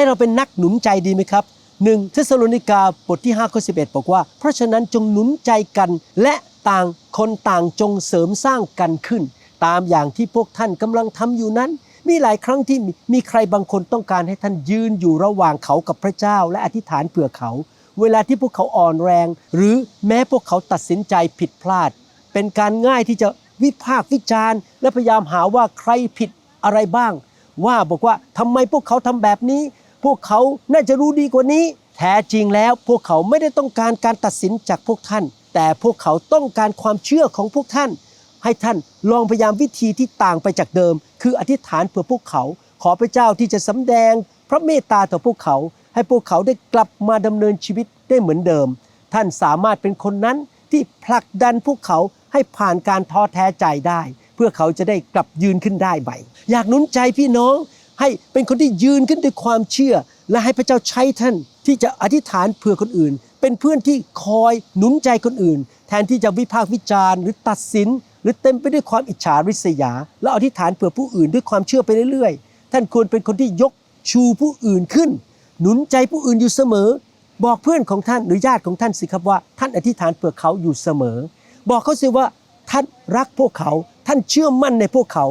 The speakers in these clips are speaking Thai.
ให้เราเป็นนักหนุนใจดีไหมครับหนึ่งเทสโลนิกาบทที่5ข้อ11 บอกว่า เพราะฉะนั้นจงหนุนใจกันและต่างคนต่างจงเสริมสร้างกันขึ้น ตามอย่างที่พวกท่านกำลังทำอยู่นั้น มีหลายครั้งที่มีมีใครบางคนต้องการให้ท่านยืนอยู่ระหว่างเขากับพระเจ้า และอธิษฐานเผื่อเขา เวลาที่พวกเขาอ่อนแรง หรือแม้พวกเขาตัดสินใจผิดพลาด เป็นการง่ายที่จะวิพากษ์วิจารณ์ และพยายามหาว่าใครผิดอะไรบ้าง ว่าบอกว่าทำไมพวกเขาทำแบบนี้ พวกเขาน่าจะรู้ดีกว่านี้ แท้จริงแล้วพวกเขาไม่ได้ต้องการการตัดสินจากพวกท่าน แต่พวกเขาต้องการความเชื่อของพวกท่าน ให้ท่านลองพยายามวิธีที่ต่างไปจากเดิม คืออธิษฐานเพื่อพวกเขา ขอพระเจ้าที่จะสำแดง พระเมตตาต่อพวกเขา ให้พวกเขาได้กลับมาดำเนินชีวิตได้เหมือนเดิม ท่านสามารถเป็นคนนั้นที่ผลักดันพวกเขาให้ผ่านการท้อแท้ใจได้ เพื่อเขาจะได้กลับยืนขึ้นได้ใหม่อยากหนุนใจพี่น้อง ให้เป็นคนที่ยืนขึ้นด้วยความเชื่อ และให้พระเจ้าใช้ท่านที่จะอธิษฐานเผื่อคนอื่น เป็นเพื่อนที่คอยหนุนใจคนอื่น แทนที่จะวิพากษ์วิจารณ์หรือตัดสิน หรือเต็มไปด้วยความอิจฉาริษยา แล้วอธิษฐานเผื่อผู้อื่นด้วยความเชื่อไปเรื่อยๆ ท่านควรเป็นคนที่ยกชูผู้อื่นขึ้น หนุนใจผู้อื่นอยู่เสมอ บอกเพื่อนของท่านหรือญาติของท่านสิครับว่า ท่านอธิษฐานเผื่อเขาอยู่เสมอ บอกเขาสิว่าท่านรักพวกเขา ท่านเชื่อมั่นในพวกเขา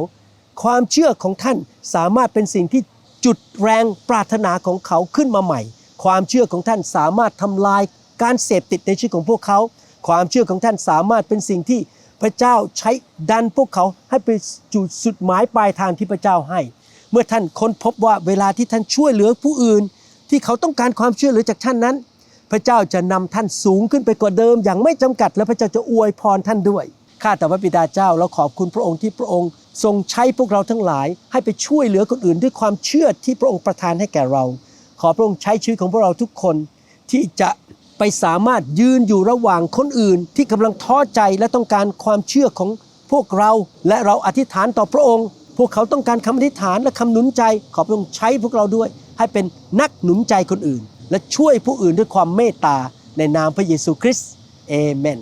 ความเชื่อของท่านสามารถเป็นสิ่งที่จุดแรงปรารถนาของเขาขึ้นมาใหม่ ความเชื่อของท่านสามารถทำลายการเสพติดในชีวิตของพวกเขา ความเชื่อของท่านสามารถเป็นสิ่งที่พระเจ้าใช้ดันพวกเขาให้ไปจุดสุดหมายปลายทางที่พระเจ้าให้ เมื่อท่านค้นพบว่าเวลาที่ท่านช่วยเหลือผู้อื่น ที่เขาต้องการความช่วยเหลือจากท่านนั้น พระเจ้าจะนำท่านสูงขึ้นไปกว่าเดิม อย่างไม่จำกัด และพระเจ้าจะอวยพรท่านด้วยข้าแต่พระบิดาเจ้าเราขอบคุณพระองค์ที่พระองค์ ทรงใช้พวกเราทั้งหลายให้ไปช่วยเหลือคนอื่น ด้วยความเชื่อที่พระองค์ประทานให้แก่เรา ขอพระองค์ใช้ชีวิตของพวกเราทุกคนที่จะไปสามารถยืนอยู่ระหว่างคนอื่น ที่กำลังท้อใจและต้องการความเชื่อของพวกเรา และเราอธิษฐานต่อพระองค์ พวกเขาต้องการคำอธิษฐานและคำหนุนใจ ขอพระองค์ใช้พวกเราด้วย ให้เป็นนักหนุนใจคนอื่น และช่วยผู้อื่นด้วยความเมตตาในนามพระเยซูคริสต์เอเมน